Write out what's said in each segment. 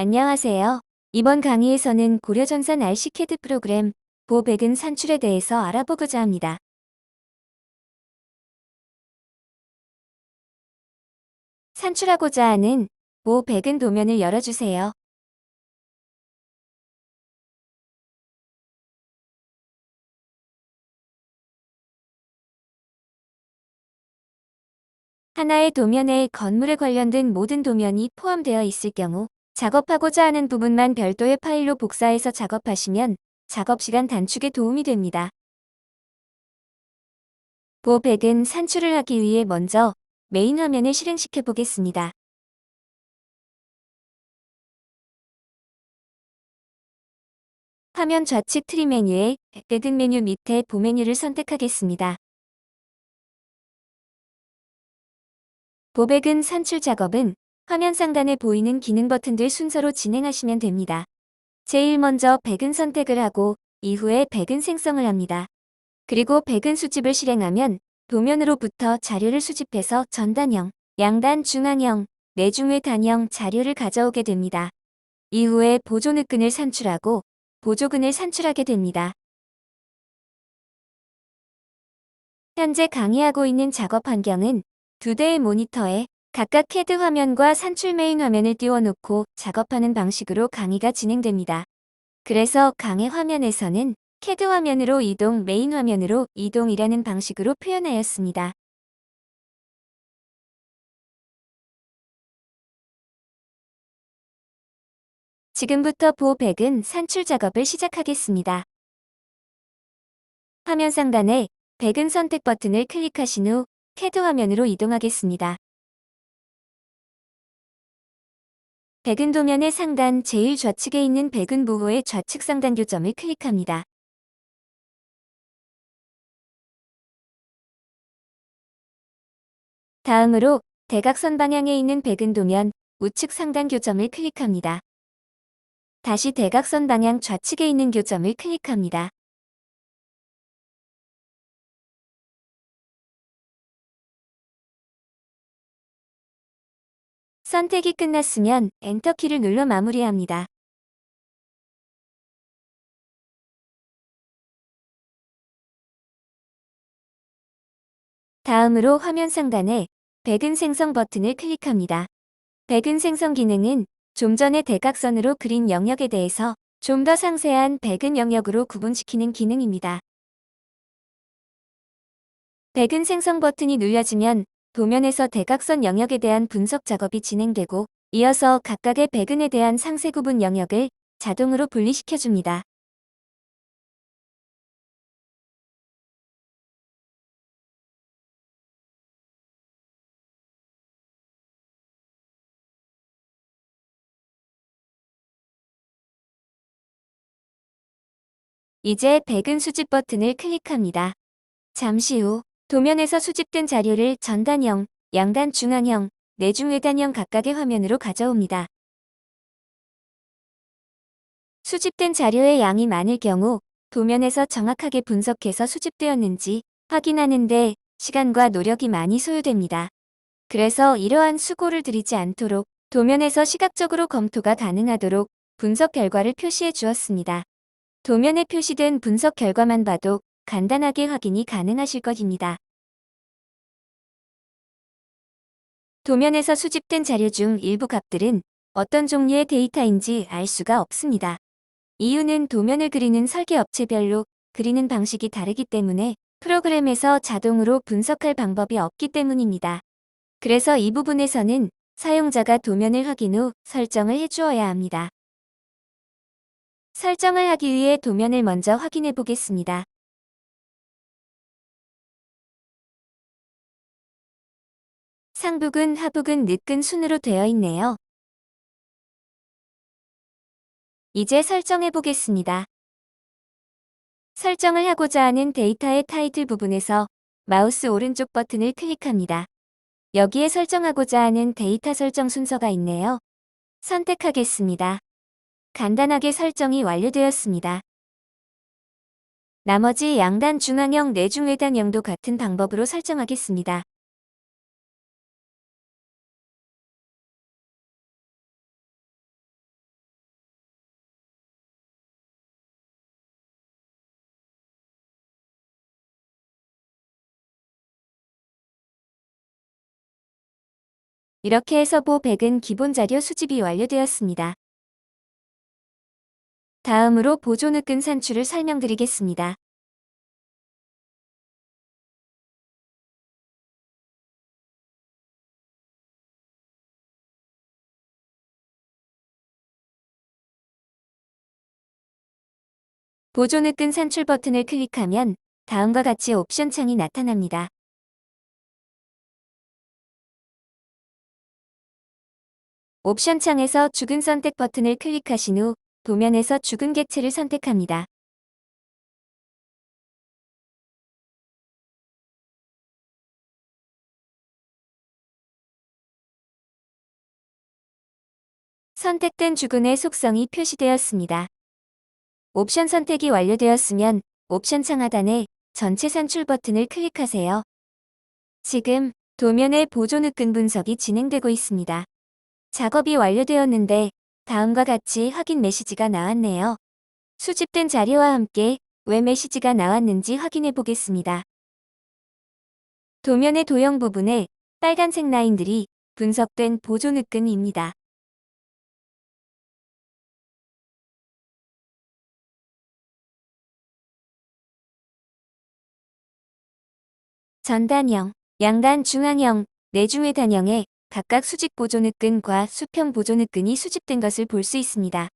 안녕하세요. 이번 강의에서는 고려전산 RCCAD 프로그램 보백은 산출에 대해서 알아보고자 합니다. 산출하고자 하는 보백은 도면을 열어주세요. 하나의 도면에 건물에 관련된 모든 도면이 포함되어 있을 경우 작업하고자 하는 부분만 별도의 파일로 복사해서 작업하시면 작업시간 단축에 도움이 됩니다. 보백은 산출을 하기 위해 먼저 메인 화면을 실행시켜 보겠습니다. 화면 좌측 트리 메뉴에 에드 메뉴 밑에 보 메뉴를 선택하겠습니다. 보백은 산출 작업은 화면 상단에 보이는 기능 버튼들 순서로 진행하시면 됩니다. 제일 먼저 백은 선택을 하고 이후에 백은 생성을 합니다. 그리고 백은 수집을 실행하면 도면으로부터 자료를 수집해서 전단형, 양단 중앙형, 내중의 단형 자료를 가져오게 됩니다. 이후에 보조늑근을 산출하고 보조근을 산출하게 됩니다. 현재 강의하고 있는 작업 환경은 두 대의 모니터에 각각 캐드 화면과 산출 메인 화면을 띄워놓고 작업하는 방식으로 강의가 진행됩니다. 그래서 강의 화면에서는 캐드 화면으로 이동, 메인 화면으로 이동이라는 방식으로 표현하였습니다. 지금부터 보백은 산출 작업을 시작하겠습니다. 화면 상단에 백은 선택 버튼을 클릭하신 후 캐드 화면으로 이동하겠습니다. 백은 도면의 상단 제일 좌측에 있는 백은 부호의 좌측 상단 교점을 클릭합니다. 다음으로 대각선 방향에 있는 백은 도면 우측 상단 교점을 클릭합니다. 다시 대각선 방향 좌측에 있는 교점을 클릭합니다. 선택이 끝났으면 엔터키를 눌러 마무리합니다. 다음으로 화면 상단에 백은 생성 버튼을 클릭합니다. 백은 생성 기능은 좀 전에 대각선으로 그린 영역에 대해서 좀 더 상세한 백은 영역으로 구분시키는 기능입니다. 백은 생성 버튼이 눌려지면 도면에서 대각선 영역에 대한 분석 작업이 진행되고 이어서 각각의 백은에 대한 상세 구분 영역을 자동으로 분리시켜줍니다. 이제 백은 수집 버튼을 클릭합니다. 잠시 후 도면에서 수집된 자료를 전단형, 양단 중앙형, 내중외단형 각각의 화면으로 가져옵니다. 수집된 자료의 양이 많을 경우 도면에서 정확하게 분석해서 수집되었는지 확인하는데 시간과 노력이 많이 소요됩니다. 그래서 이러한 수고를 들이지 않도록 도면에서 시각적으로 검토가 가능하도록 분석 결과를 표시해 주었습니다. 도면에 표시된 분석 결과만 봐도 간단하게 확인이 가능하실 것입니다. 도면에서 수집된 자료 중 일부 값들은 어떤 종류의 데이터인지 알 수가 없습니다. 이유는 도면을 그리는 설계 업체별로 그리는 방식이 다르기 때문에 프로그램에서 자동으로 분석할 방법이 없기 때문입니다. 그래서 이 부분에서는 사용자가 도면을 확인 후 설정을 해주어야 합니다. 설정을 하기 위해 도면을 먼저 확인해 보겠습니다. 상북은 하북은 늦근 순으로 되어 있네요. 이제 설정해 보겠습니다. 설정을 하고자 하는 데이터의 타이틀 부분에서 마우스 오른쪽 버튼을 클릭합니다. 여기에 설정하고자 하는 데이터 설정 순서가 있네요. 선택하겠습니다. 간단하게 설정이 완료되었습니다. 나머지 양단 중앙형 내중외단형도 같은 방법으로 설정하겠습니다. 이렇게 해서 보 100은 기본 자료 수집이 완료되었습니다. 다음으로 보존흑근 산출을 설명드리겠습니다. 보존흑근 산출 버튼을 클릭하면 다음과 같이 옵션 창이 나타납니다. 옵션 창에서 죽은 선택 버튼을 클릭하신 후 도면에서 죽은 객체를 선택합니다. 선택된 죽은의 속성이 표시되었습니다. 옵션 선택이 완료되었으면 옵션 창 하단에 전체 산출 버튼을 클릭하세요. 지금 도면의 보존 흑근 분석이 진행되고 있습니다. 작업이 완료되었는데 다음과 같이 확인 메시지가 나왔네요. 수집된 자료와 함께 왜 메시지가 나왔는지 확인해 보겠습니다. 도면의 도형 부분에 빨간색 라인들이 분석된 보존 흑근입니다. 전단형, 양단 중앙형, 내중의 단형에 각각 수직 보존흑근과 수평 보존흑근이 수집된 것을 볼 수 있습니다.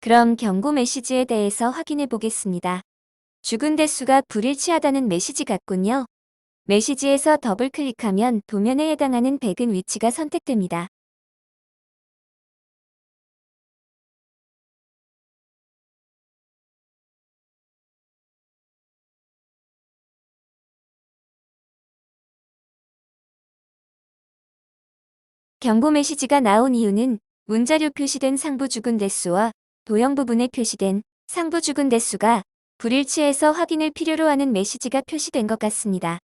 그럼 경고 메시지에 대해서 확인해 보겠습니다. 죽은 대수가 불일치하다는 메시지 같군요. 메시지에서 더블 클릭하면 도면에 해당하는 백은 위치가 선택됩니다. 경고 메시지가 나온 이유는 문자료 표시된 상부 죽은 대수와 도형 부분에 표시된 상부 죽은 대수가 불일치해서 확인을 필요로 하는 메시지가 표시된 것 같습니다.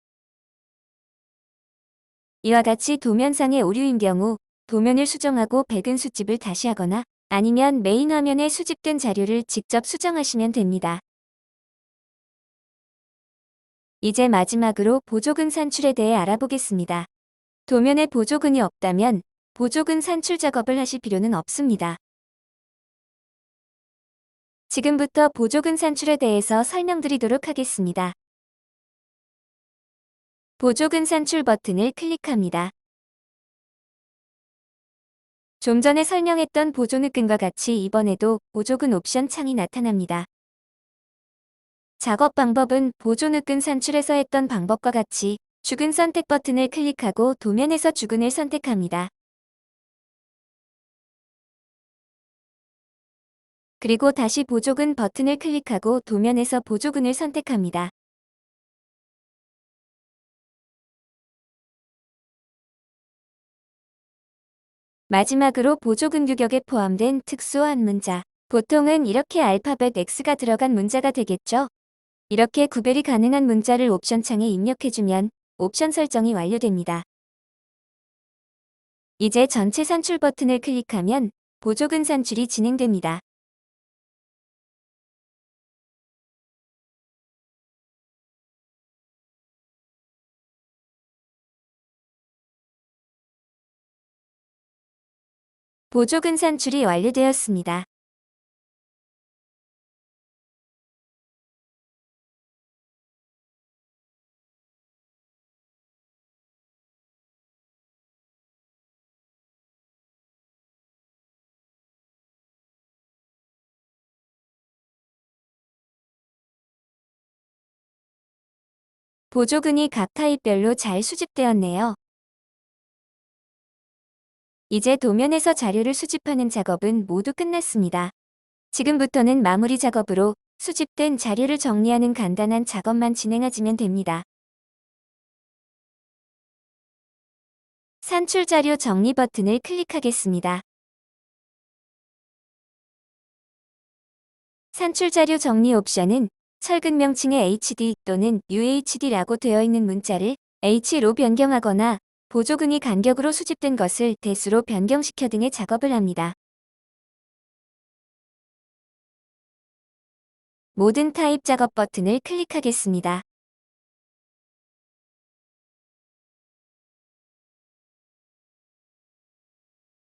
이와 같이 도면상의 오류인 경우 도면을 수정하고 백은 수집을 다시 하거나 아니면 메인 화면에 수집된 자료를 직접 수정하시면 됩니다. 이제 마지막으로 보조근 산출에 대해 알아보겠습니다. 도면에 보조근이 없다면 보조근 산출 작업을 하실 필요는 없습니다. 지금부터 보조근 산출에 대해서 설명드리도록 하겠습니다. 보조근 산출 버튼을 클릭합니다. 좀 전에 설명했던 보존흑근과 같이 이번에도 보조근 옵션 창이 나타납니다. 작업 방법은 보존흑근 산출에서 했던 방법과 같이 죽은 선택 버튼을 클릭하고 도면에서 죽은을 선택합니다. 그리고 다시 보조근 버튼을 클릭하고 도면에서 보조근을 선택합니다. 마지막으로 보조근 규격에 포함된 특수한 문자. 보통은 이렇게 알파벳 X가 들어간 문자가 되겠죠? 이렇게 구별이 가능한 문자를 옵션 창에 입력해주면 옵션 설정이 완료됩니다. 이제 전체 산출 버튼을 클릭하면 보조근 산출이 진행됩니다. 보조근 산출이 완료되었습니다. 보조근이 각 타입별로 잘 수집되었네요. 이제 도면에서 자료를 수집하는 작업은 모두 끝났습니다. 지금부터는 마무리 작업으로 수집된 자료를 정리하는 간단한 작업만 진행하시면 됩니다. 산출 자료 정리 버튼을 클릭하겠습니다. 산출 자료 정리 옵션은 철근 명칭의 HD 또는 UHD라고 되어 있는 문자를 H로 변경하거나 보조금이 간격으로 수집된 것을 대수로 변경시켜 등의 작업을 합니다. 모든 타입 작업 버튼을 클릭하겠습니다.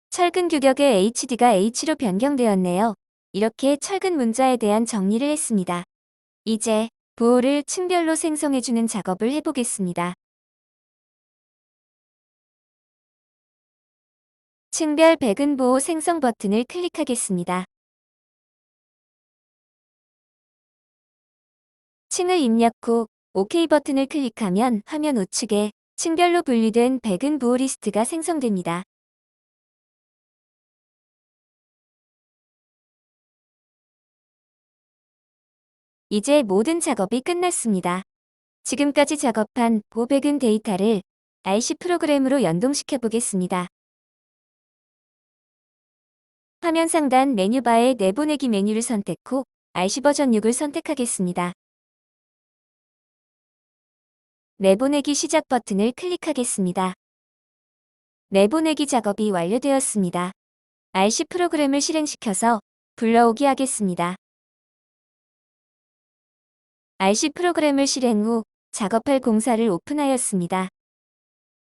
철근 규격의 HD가 H로 변경되었네요. 이렇게 철근 문자에 대한 정리를 했습니다. 이제 부호를 층별로 생성해주는 작업을 해보겠습니다. 층별 백은 보호 생성 버튼을 클릭하겠습니다. 층을 입력 후 OK 버튼을 클릭하면 화면 우측에 층별로 분리된 백은 보호 리스트가 생성됩니다. 이제 모든 작업이 끝났습니다. 지금까지 작업한 보백은 데이터를 RC 프로그램으로 연동시켜 보겠습니다. 화면 상단 메뉴바의 내보내기 메뉴를 선택 후 RC 버전 6을 선택하겠습니다. 내보내기 시작 버튼을 클릭하겠습니다. 내보내기 작업이 완료되었습니다. RC 프로그램을 실행시켜서 불러오기 하겠습니다. RC 프로그램을 실행 후 작업할 공사를 오픈하였습니다.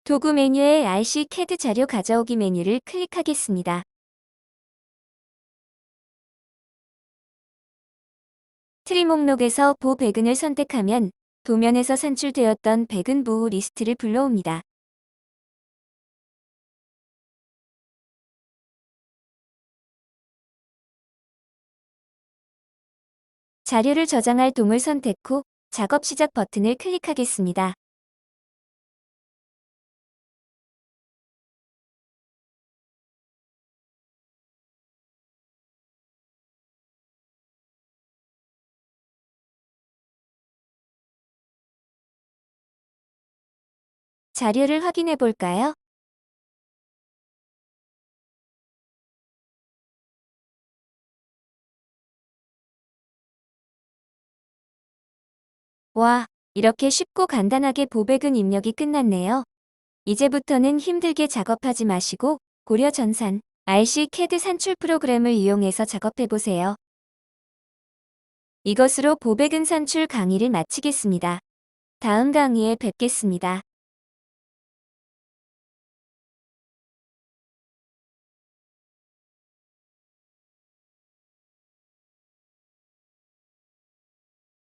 도구 메뉴의 RC CAD 자료 가져오기 메뉴를 클릭하겠습니다. 트리 목록에서 보 백은을 선택하면 도면에서 산출되었던 백은 보호 리스트를 불러옵니다. 자료를 저장할 동을 선택 후 작업 시작 버튼을 클릭하겠습니다. 자료를 확인해 볼까요? 와, 이렇게 쉽고 간단하게 보백은 입력이 끝났네요. 이제부터는 힘들게 작업하지 마시고 고려 전산 RC CAD 산출 프로그램을 이용해서 작업해보세요. 이것으로 보백은 산출 강의를 마치겠습니다. 다음 강의에 뵙겠습니다.